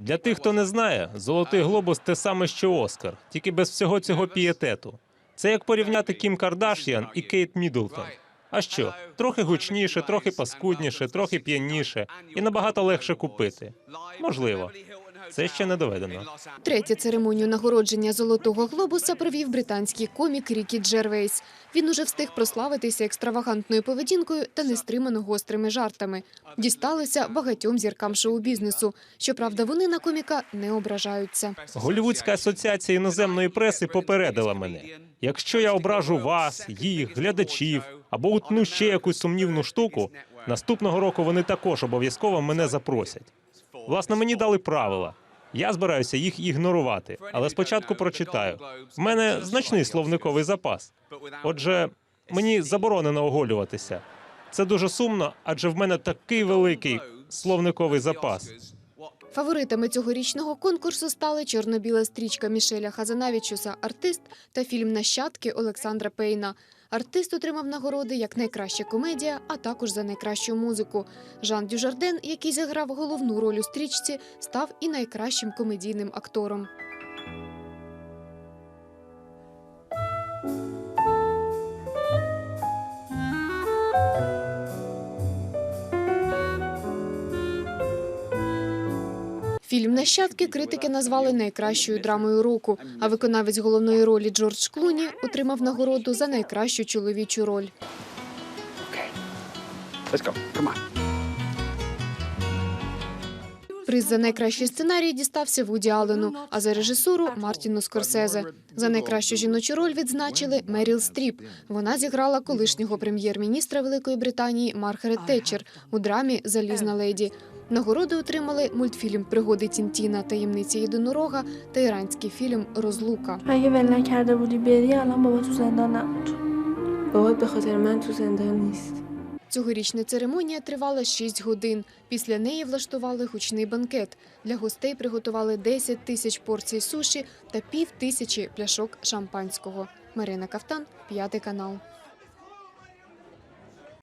Для тих, хто не знає, золотий глобус те саме, що Оскар, тільки без всього цього пієтету. Це як порівняти Кім Кардаш'ян і Кейт Міддлтон. А що? Трохи гучніше, трохи паскудніше, трохи п'яніше і набагато легше купити. Можливо, це ще не доведено. Третю церемонію нагородження золотого глобуса провів британський комік Рікі Джервейс. Він уже встиг прославитися екстравагантною поведінкою та нестримано гострими жартами. Дісталося багатьом зіркам шоу-бізнесу. Щоправда, вони на коміка не ображаються. Голівудська асоціація іноземної преси попередила мене. Якщо я ображу вас, їх, глядачів або утну ще якусь сумнівну штуку, наступного року вони також обов'язково мене запросять. Власне, мені дали правила. Я збираюся їх ігнорувати, але спочатку прочитаю. В мене значний словниковий запас. Отже, мені заборонено оголюватися. Це дуже сумно, адже в мене такий великий словниковий запас. Фаворитами цьогорічного конкурсу стали чорно-біла стрічка Мішеля Хазанавічуса «Артист» та фільм Нащадки Олександра Пейна. Артист отримав нагороди як найкраща комедія, а також за найкращу музику. Жан Дюжарден, який зіграв головну роль у стрічці, став і найкращим комедійним актором. Фільм Нащадки критики назвали найкращою драмою року. А виконавець головної ролі Джордж Клуні отримав нагороду за найкращу чоловічу роль. Приз за найкращий сценарій дістався Вуді Аллену, а за режисуру Мартіну Скорсезе. За найкращу жіночу роль відзначили Меріл Стріп. Вона зіграла колишнього прем'єр-міністра Великої Британії Маргарет Тетчер у драмі Залізна леді. Нагороди отримали мультфільм Пригоди Тінтіна, таємниця єдинорога та іранський фільм Розлука. Агі вельна карда буді бері, але баба ту зендан набуд. Баба бехатер мен ту зендан. Цьогорічна церемонія тривала 6 годин. Після неї влаштували гучний банкет. Для гостей приготували 10 тисяч порцій суші та пів тисячі пляшок шампанського. Марина Кафтан, п'ятий канал.